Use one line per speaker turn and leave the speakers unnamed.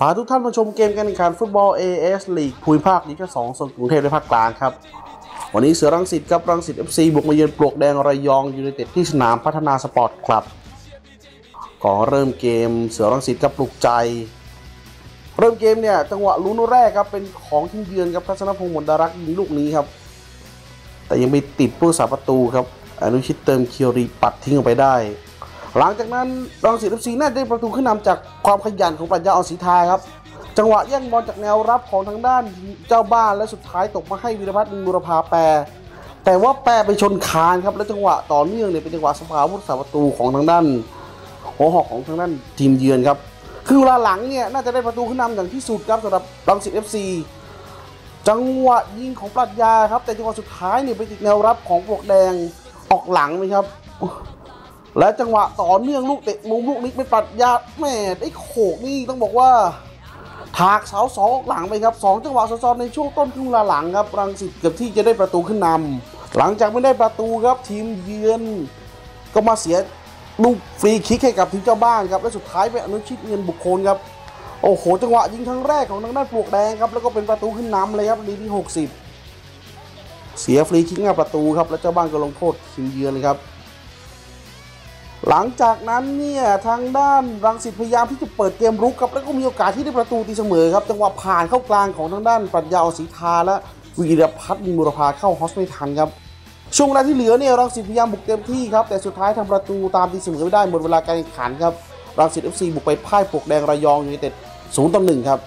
ฝากทุกท่านมาชมเกมการแข่งขันฟุตบอล AS ลีกภูมิภาคนี้ก็สองโซนกรุงเทพและภาคกลางครับ วันนี้เสือรังสิตกับรังสิต FC บุกมาเยือนปลวกแดงระยองยูไนเต็ดที่สนามพัฒนาสปอร์ตคลับก่อนเริ่มเกมเสือรังสิตกับปลุกใจ เริ่มเกมเนี่ยจังหวะลุ้นแรกครับเป็นของทีมเยือนครับทัศนพงศ์มนดารักยิงลูกนี้ครับ แต่ยังไปติดผู้สาประตูครับอนุชิตเติมเคียวรีปัดทิ้งออกไปได้ หลังจากนั้นรังสิตเอฟซีน่าจะได้ประตูขึ้นนำจากความขยันของปรัญญาออนศรีทาครับ จังหวะแย่งบอลจากแนวรับของทางด้านเจ้าบ้านและสุดท้ายตกมาให้วีรพัฒน์บุรพาแปร แต่ว่าแปรไปชนคานครับและจังหวะต่อเนื่องเนี่ยเป็นจังหวะสภาผู้สาประตูของทางด้านหัวหอกของทางด้านทีมเยือนครับคือเวลาหลังเนี่ยน่าจะได้ประตูขึ้นนำอย่างที่สุดครับสำหรับรังสิตเอฟซีจังหวะยิงของปรัชญาครับ แต่จังหวะสุดท้ายเนี่ยไปติดแนวรับของปวกแดงออกหลังเลยครับ และจังหวะต่อเนื่องลูกเตะมุมลูกนี้เป็นปรัชญาแม่ได้โขกนี่ต้องบอกว่าถากเสาสองหลังไปครับสองจังหวะซ้อนในช่วงต้นครึ่งเวลาหลังครับรังสิตเกือบที่จะได้ประตูขึ้นนำหลังจากไม่ได้ประตูครับทีมเยือน ก็มาเสียลูกฟรีคิกให้กับทีมเจ้าบ้านครับและสุดท้ายเป็นอนุชิตเงินบุคคลครับโอ้โห จังหวะยิงครั้งแรกของทางด้านปลวกแดงครับแล้วก็เป็นประตูขึ้นนำเลยครับนาทีที่ 60 เสียฟรีคิกหน้าประตูครับ แล้วเจ้าบ้านก็ลงโทษทีมเยือนเลยครับ หลังจากนั้นเนี่ยทางด้านรังสิตพยายามที่จะเปิดเกมรุกครับแล้วก็มีโอกาสที่ได้ประตูตีเสมอครับจังหวะผ่านเข้ากลางของทางด้านปรัญญาอศรีทาและวีรพัฒน์มีมุรพาเข้าฮอสไม่ทันครับช่วงเวลาที่เหลือเนี่ยรังสิตพยายามบุกเต็มที่ครับแต่สุดท้ายทำประตูตามตีเสมอไม่ได้หมดเวลาการแข่งขันครับรังสิตเอฟซีบุกไปพ่ายปลวกแดงระยองยูไนเต็ดศูนย์ต่อหนึ่งครับ